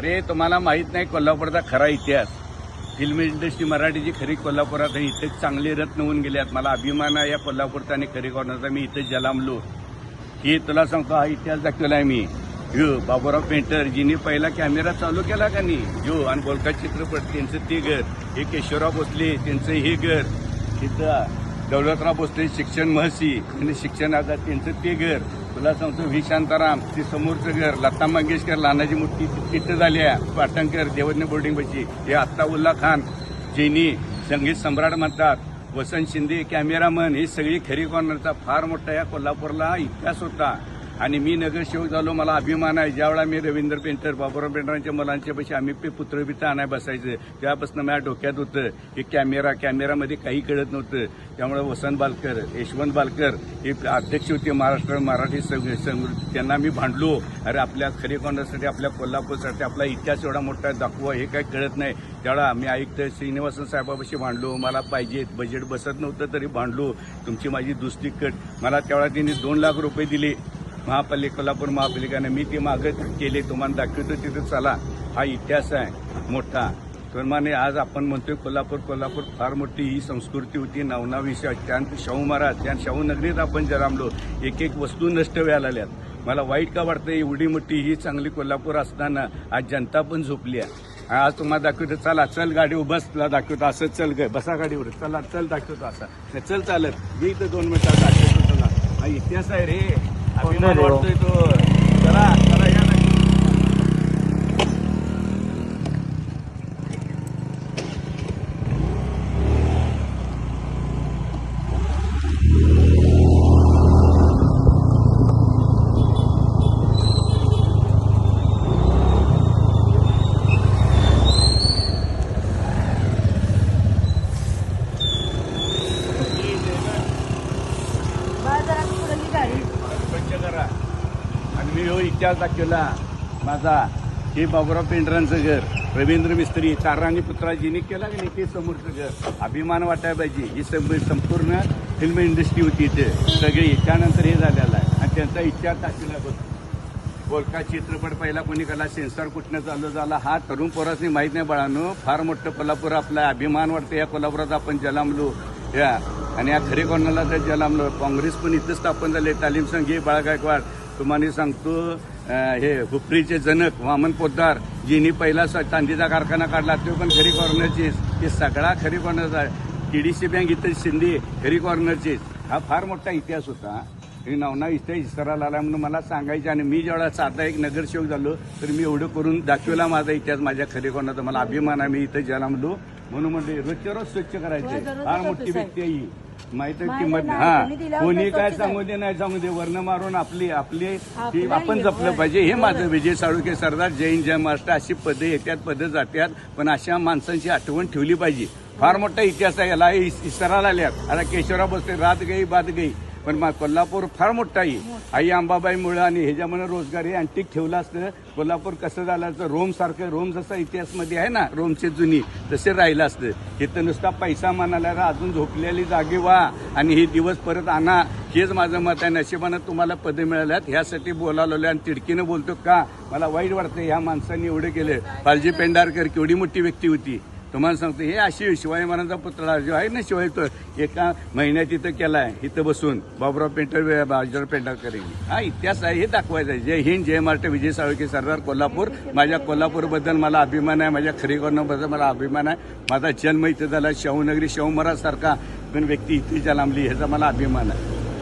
अरे तुम्हाला माहीत नाही कोल्हापूरचा खरा इतिहास. फिल्म इंडस्ट्री मराठीची खरी कोल्हापुरात आहे. चांगले रत्न होऊन गेले आहेत मला अभिमान आहे या कोल्हापूरचा आणि खरी कोणाचा. मी इथे जलामलो हे तुला सांगतो हा इतिहास दाखवला आहे मी. यो बाबूराव पेंटर जिने पहिला कॅमेरा चालू केला का नाही? जो आणि बोलका चित्रपट त्यांचं ते घर. हे केशवराव भोसले त्यांचं हे घर. तिथं दौलतराव भोसले शिक्षण महसी आणि शिक्षण आगार त्यांचं ते घर. तुला सांगतो व्ही शांताराम ते समोरचं घर लता मंगेशकर लानाची मूर्ती तिथं झाली आहे. पाटणकर देवज्ञ बोर्डिंग बची हे अत्ताउल्ला खान जेनी संगीत सम्राट म्हणतात. वसंत शिंदे कॅमेरामन ही सगळी खरी कॉर्नरचा फार मोठा या कोल्हापूरला इतिहास होता. आणि मी नगरसेवक झालो मला अभिमान आहे. ज्यावेळा मी रवींद्र पेंटर बाबुराव पेंटरांच्या मुलांच्या पैसे आम्ही पे पुत्रबित्र आणाय बसायचं त्यापासून माझ्या डोक्यात होतं की कॅमेरा कॅमेरामध्ये काही कळत नव्हतं. त्यामुळे वसंत बालकर यशवंत बालकर हे अध्यक्ष होते महाराष्ट्र मराठी संघ त्यांना मी भांडलो. अरे आपल्या खरी आपल्या कोल्हापूरसाठी आपला इतिहास एवढा मोठा दाखवा हे काही कळत नाही. त्यावेळा आम्ही आयुक्त श्रीनिवासन साहेबापाशी भांडलो. मला पाहिजे बजेट बसत नव्हतं तरी भांडलो. तुमची माझी दुसरी कट. मला त्यावेळा त्यांनी दोन लाख रुपये दिले. महापालिका कोल्हापूर महापालिकाने मी ती मागत केले तुम्हाला दाखवतो तिथं चला. हा इतिहास आहे मोठा. प्रमाणे आज आपण म्हणतोय कोल्हापूर कोल्हापूर फार मोठी ही संस्कृती होती. नवनाविषय त्यानंतर शाहू महाराज त्या शाहू नगरीत आपण जरामलो एक एक वस्तू नष्ट व्हायला आल्यात मला वाईट का वाटतं एवढी मोठी ही चांगली कोल्हापूर असताना आज जनता पण झोपली आहे. आज तुम्हाला दाखवतो चला चल गाडी उभं तुला दाखवतो असं चल ग बसा गाडीवर चला चल दाखवतो असा. चल चालत. मी इथं दोन मिनिटात दाखवतो तुला. हा इतिहास आहे रे. अभिमान रे हो? वाटतोय तो चला चला या ना बाजारात पुढे गाडी स्वच्छ करा आणि मी हो इतिहास दाखवला. माझा हे बाबुराव पेंढरांचं घर रवींद्र मिस्त्री चारांनी पुत्राजीने केला की नाही ते समोरचं घर. अभिमान वाटायला पाहिजे. ही सगळी संपूर्ण फिल्म इंडस्ट्री होती इथे. सगळी त्यानंतर हे झालेलं आहे. आणि त्यांचा इतिहास दाखवला बघ. बोलका चित्रपट पहिला कोणी कला? सेन्सॉर कुठनं चालू झाला? हा तरुण पोरासनी माहीत नाही बाळानो. फार मोठं कोल्हापूर आपला अभिमान वाटतं या कोल्हापुरात आपण जलामलो. या. आणि या खरे कोणाला तर जलामलो. काँग्रेस पण इथं स्थापन झाले. तालीम संघ हे बाळा गायकवाड तुम्हाला सांगतो हे हुपरीचे जनक वामन पोद्दार जिनी पहिला स- चांदीचा कारखाना काढला तो पण खरी कॉर्नरची हे सगळा खरी कॉर्नरचा टीडीसी बँक इथं शिंदे खरी कॉर्नरची हा फार मोठा इतिहास होता. हे नवना इथे इसराला आला म्हणून मला सांगायचे आणि मी जेवढा साधा एक नगरसेवक झालो तर मी एवढं करून दाखवला माझा इतिहास माझ्या खरे कोणाचा मला अभिमान आहे मी इथे जलामलो म्हणून म्हणले रोजच्या रोज स्वच्छ करायचे फार मोठी. व्यक्ती आहे माहीत आहे माहिती किंमत? नाही, हा. कोणी दिल्यावर कोणी ते काय सांगू दे नाही सांगू दे वर्ण मारून आपली आपली आपण हे, जपलं. पाहिजे. हे माझं बरोबर. विजय साळुके सरदार जैन जय महाराष्ट्र अशी पदे येतात पदं जातात पण अशा माणसांची आठवण ठेवली पाहिजे. फार मोठा इतिहास आहे याला इस- इसराला आल्यात. आता केशवराव बसते रात गई बात गई. पण मा- कोल्हापूर फार मोठा आहे. आई अंबाबाई मुळे आणि ह्याच्यामुळे रोजगार हे अँटिक ठेवलं असतं कोल्हापूर कसं झालं असतं रोम सारखं रोम जसा इतिहासमध्ये आहे ना रोमचे जुनी तसे राहिलं असतं. इथं नुसता पैसा म्हणाला अजून झोपलेली जागी व्हा आणि हे दिवस परत आणा. हेच माझं मत आहे. नशिबानं तुम्हाला पदं मिळाल्यात. ह्यासाठी बोलावलं आणि तिडकीनं बोलतो का? मला वाईट वाटतं ह्या माणसांनी एवढं केलं. पालजी पेंढारकर केवढी मोठी व्यक्ती होती. तुम्हाला सांगतो हे अशी शिवाजी महाराजांचा पुतळा जो आहे ना शिवाय तो एका महिन्यात इथं केलाय इथं बसून. बाबुराव पेंटर बाजीराव पेंढारकर यांनी. हा इतिहास आहे हे दाखवायचा आहे. जय हिंद जय महाराष्ट्र विजय साळुके सरदार कोल्हापूर. माझ्या कोल्हापूरबद्दल मला अभिमान आहे माझ्या खरेकरणाबद्दल मला अभिमान आहे. माझा जन्म इथं झाला शाहूनगरी शाहू महाराज सारखा पण व्यक्ती इथे जन्मली ह्याचा मला अभिमान आहे.